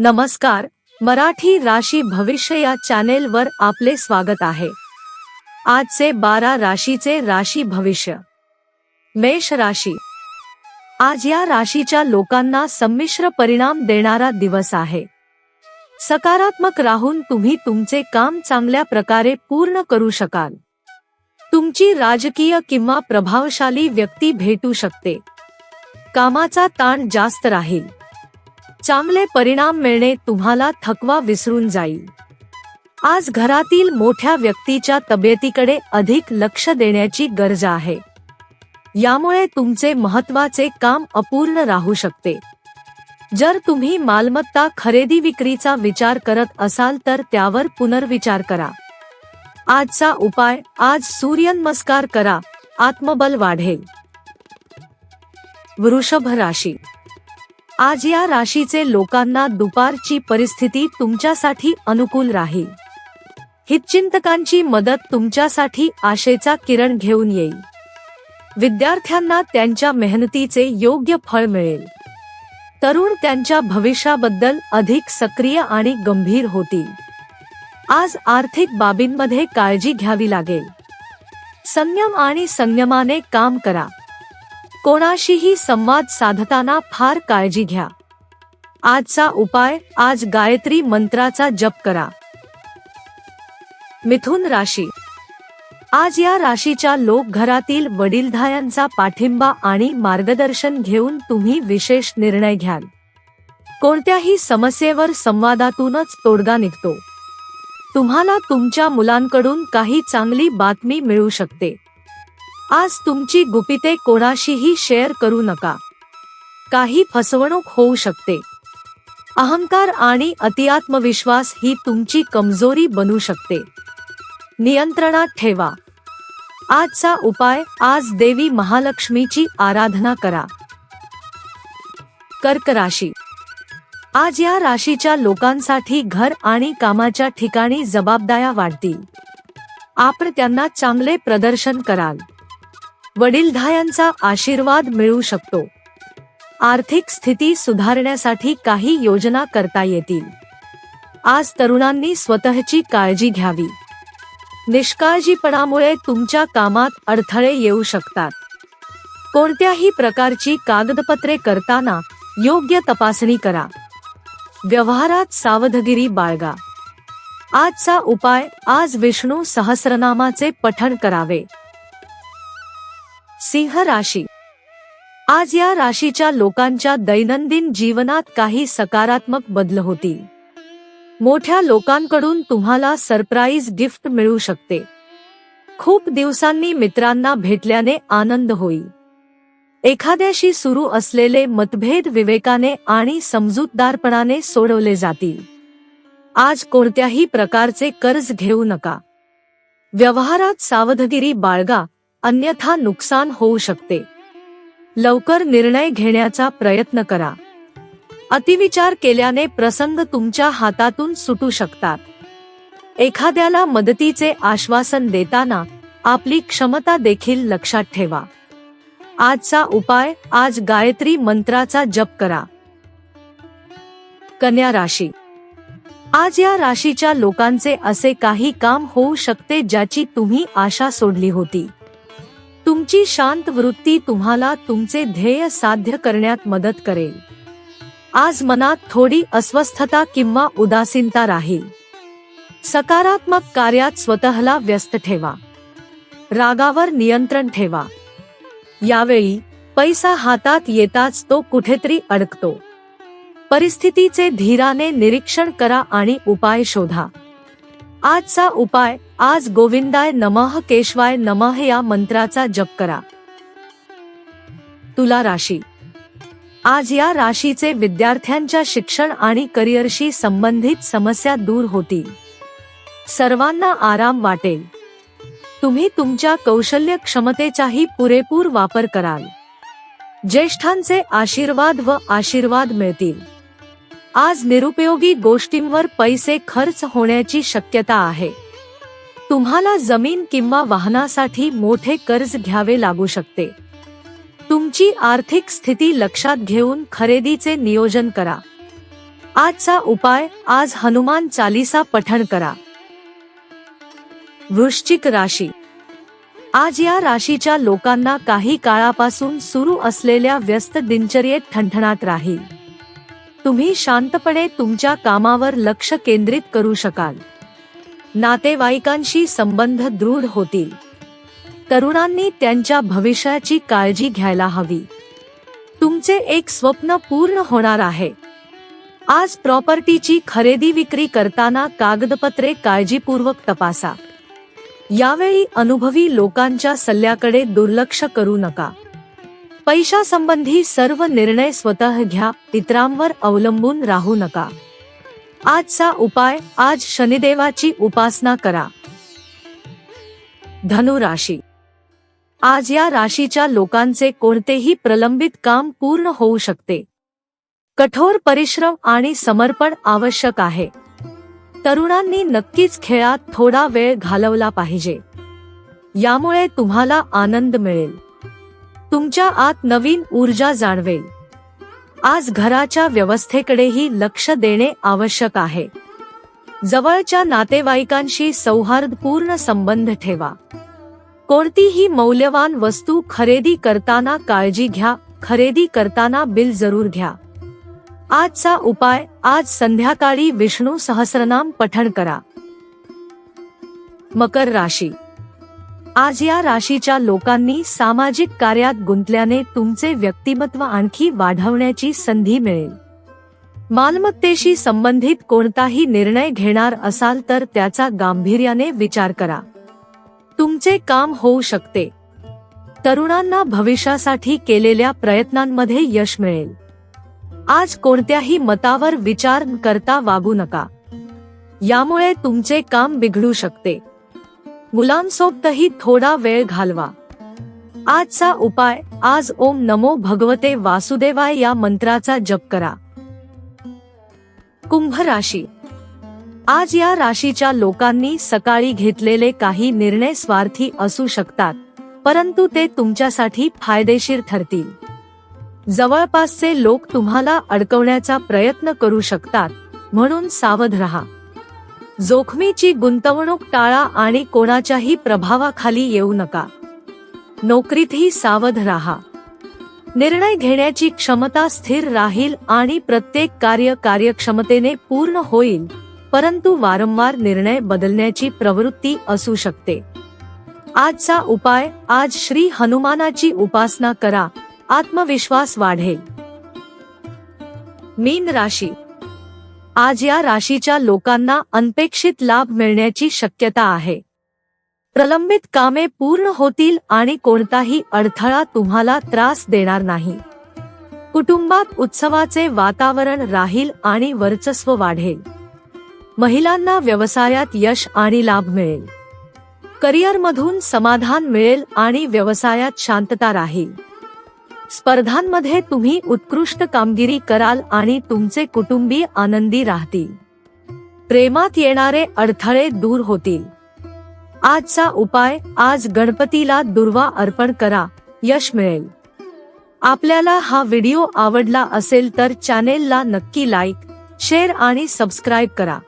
नमस्कार. मराठी राशी भविष्य या चॅनेल वर आपले स्वागत आहे. आजचे बारा राशीचे राशी भविष्य. मेष राशी. आज या राशीच्या लोकांना संमिश्र परिणाम देणारा दिवस आहे. सकारात्मक राहून तुम्ही तुमचे काम चांगल्या प्रकारे पूर्ण करू शकाल. तुमची राजकीय किंवा प्रभावशाली व्यक्ती भेटू शकते. कामाचा ताण जास्त राहील. चांगले परिणाम मिळणे तुम्हाला थकवा विसरून जाईल. आज घरातील मोठ्या व्यक्तीच्या तब्येतीकडे अधिक लक्ष देण्याची गरज आहे. यामुळे तुमचे महत्त्वाचे काम अपूर्ण राहू शकते. जर तुम्ही मालमत्ता खरेदी विक्रीचा विचार करत असाल तर त्यावर पुनर्विचार करा. आजचा उपाय आज सूर्यनमस्कार करा आत्मबल वाढेल. वृषभ राशी आज या राशीचे लोकांना दुपारची परिस्थिती तुमच्यासाठी अनुकूल राहील. हितचिंतकांची मदत तुमच्यासाठी आशेचा किरण घेऊन येईल. विद्यार्थ्यांना त्यांच्या मेहनतीचे योग्य फळ मिळेल. तरुण त्यांच्या भविष्याबद्दल अधिक सक्रिय आणि गंभीर होतील. आज आर्थिक बाबींमध्ये काळजी घ्यावी लागेल. संयम आणि संयमाने काम करा. कोणाशीही संवाद साधताना फार काळजी घ्या. आजचा उपाय आज गायत्री मंत्राचा जप करा. मिथुन राशी. आज या राशीच्या लोक घरातील वडीलधायांचा पाठिंबा आणि मार्गदर्शन घेऊन तुम्ही विशेष निर्णय घ्याल. कोणत्याही समस्येवर संवादातूनच तोडगा निघतो. तुम्हाला तुमच्या मुलांकडून काही चांगली बातमी मिळू शकते. आज तुमची गुपिते कोणाशीही शेअर करू नका. काही फसवणूक होऊ शकते. अहंकार आणि अतिआत्मविश्वास ही तुमची कमजोरी बनू शकते. नियंत्रणात ठेवा. आजचा उपाय आज देवी महालक्ष्मीची आराधना करा. कर्क राशी. आज या राशीच्या लोकांसाठी घर आणि कामाच्या ठिकाणी जबाबदाऱ्या वाढतील. आपण त्यांना चांगले प्रदर्शन कराल. वडीलधायांचा आशीर्वाद मिळू शकतो. आर्थिक स्थिती सुधारण्यासाठी काही योजना करता येतील. आज तरुणांनी स्वतःची काळजी घ्यावी. निष्काळजीपणामुळे तुमच्या कामात अडथळे येऊ शकतात. कोणत्याही प्रकारची कागदपत्रे करताना योग्य तपासणी करा. व्यवहारात सावधगिरी बाळगा. आजचा उपाय आज विष्णू सहस्रनामाचे पठण करावे. सिंह राशी. आज या राशीच्या लोकांच्या दैनंदिन जीवनात काही सकारात्मक बदल होतील. मोठ्या लोकांकडून तुम्हाला सरप्राईज गिफ्ट मिळू शकते. खूप दिवसांनी मित्रांना भेटल्याने आनंद होईल. एखाद्याशी सुरू असलेले मतभेद विवेकाने आणि समजूतदारपणाने सोडवले जातील. आज कोणत्याही प्रकारचे कर्ज घेऊ नका. व्यवहारात सावधगिरी बाळगा. अन्यथा नुकसान होऊ शकते. लवकर निर्णय घेण्याचा प्रयत्न करा. अतिविचार केल्याने प्रसंग तुमच्या हातातून सुटू शकतात. एखाद्याला मदतीचे आश्वासन देताना आपली क्षमता देखील लक्षात ठेवा. आजचा उपाय आज गायत्री मंत्राचा जप करा. कन्या राशी. आज या राशीच्या लोकांचे असे काही काम होऊ शकते ज्याची तुम्ही आशा सोडली होती. तुमची शांत वृत्ती तुम्हाला तुमचे ध्येय साध्य करण्यात मदत करेल. आज मनात थोडी अस्वस्थता किंवा उदासीनता राहील. सकारात्मक कार्यात स्वतःला व्यस्त ठेवा. रागावर नियंत्रण ठेवा. यावेळी पैसा हातात येताच तो कुठेतरी अडकतो. परिस्थितीचे धीराने निरीक्षण करा आणि उपाय शोधा. आजचा उपाय आज गोविंदाय नमः केशवाय नमः या मंत्राचा जप करा. तुला राशी. आज या राशीचे विद्यार्थ्यांच्या शिक्षण आणि करिअरशी संबंधित समस्या दूर होतील. सर्वांना आराम वाटेल. तुम्ही तुमच्या कौशल्य क्षमतेचाही पुरेपूर वापर कराल. ज्येष्ठांचे आशीर्वाद व आशीर्वाद मिळतील. आज निरुपयोगी गोष्टींवर पैसे खर्च होण्याची शक्यता आहे. तुम्हाला जमीन किंवा वाहनासाठी मोठे कर्ज घ्यावे लागू शकते. तुमची आर्थिक स्थिती लक्षात घेऊन खरेदीचे नियोजन करा. आजचा उपाय आज हनुमान चालीसा पठण करा. वृश्चिक राशी. आज या राशीच्या लोकांना काही काळापासून सुरू असलेल्या व्यस्त दिनचर्येत ठणठणात राहील. तुम्ही शांतपणे तुमच्या कामावर लक्ष केंद्रित करू शकाल. नातेवाईकांशी संबंध दृढ होतील. तरुणांनी त्यांच्या भविष्याची काळजी घ्यायला हवी. तुमचे एक स्वप्न पूर्ण होणार आहे. आज प्रॉपर्टीची खरेदी विक्री करताना कागदपत्रे काळजीपूर्वक तपासा. यावेळी अनुभवी लोकांच्या सल्ल्याकडे दुर्लक्ष करू नका. पैशासंबंधी सर्व निर्णय स्वतः घ्या इतरांवर अवलंबून राहू नका. आजचा उपाय आज शनिदेवाची उपासना करा. धनु राशी. आज या राशीच्या लोकांचे कोणतेही प्रलंबित काम पूर्ण होऊ शकते. कठोर परिश्रम आणि समर्पण आवश्यक आहे. तरुणांनी नक्कीच खेळात थोडा वेळ घालवला पाहिजे. यामुळे तुम्हाला आनंद मिळेल. तुमच्या आत नवीन ऊर्जा जाणवेल. आज घराच्या व्यवस्थेकडेही लक्ष देणे आवश्यक आहे. जवळच्या नातेवाईकांशी सौहार्दपूर्ण संबंध ठेवा. कोणतीही मौल्यवान वस्तू खरेदी करताना काळजी घ्या खरेदी करताना बिल जरूर घ्या. आजचा उपाय आज संध्याकाळी विष्णू सहस्रनाम पठण करा. मकर राशी आज या राशीच्या लोकांनी सामाजिक कार्यात गुंतल्याने तुमचे व्यक्तिमत्व आणखी वाढवण्याची संधी मिळेल. मालमत्तेशी संबंधित कोणताही निर्णय घेणार असाल तर त्याचा गांभीर्याने विचार करा. तुमचे काम होऊ शकते. तरुणांना भविष्यासाठी केलेल्या प्रयत्नांमध्ये यश मिळेल. आज कोणत्याही मतावर विचार करता वागू नका. यामुळे तुमचे काम बिघडू शकते. मुलांसोबतही थोडा वेळ घालवा. आजचा उपाय आज ओम नमो भगवते वासुदेवाय या मंत्राचा जप करा. कुंभ राशी. आज या राशीच्या लोकांनी सकाळी घेतलेले काही निर्णय स्वार्थी असू शकतात परंतु ते तुमच्यासाठी फायदेशीर ठरतील. जवळपासचे लोक तुम्हाला अडकवण्याचा प्रयत्न करू शकतात म्हणून सावध रहा. जोखमीची गुंतवणूक टाळा आणि कोणाच्याही प्रभावाखाली येऊ नका. नोकरीतही सावध राहा. निर्णय घेण्याची क्षमता स्थिर राहील आणि प्रत्येक कार्य कार्यक्षमतेने पूर्ण होईल परंतु वारंवार निर्णय बदलण्याची प्रवृत्ती असू शकते. आजचा उपाय आज श्री हनुमानाची उपासना करा आत्मविश्वास वाढेल. मीन राशी आज या राशीच्या लोकांना अनपेक्षित लाभ मिळण्याची शक्यता आहे. प्रलंबित कामे पूर्ण होतील आणि कोणताही अडथळा तुम्हाला त्रास देणार नाही. कुटुंबात उत्सवाचे वातावरण राहील आणि वर्चस्व वाढेल. महिलांना व्यवसायात यश आणि लाभ मिळेल. करिअरमधून समाधान मिळेल आणि व्यवसायात शांतता राहील. स्पर्धांमध्ये तुम्ही उत्कृष्ट कामगिरी कराल आणि तुमचे कुटुंबी आनंदी राहतील. प्रेमात येणारे अडथळे दूर होतील. आजचा उपाय आज गणपतीला दुर्वा अर्पण करा यश मिळेल. आपल्याला हा व्हिडिओ आवडला असेल तर चॅनेलला नक्की लाईक शेअर आणि सबस्क्राईब करा.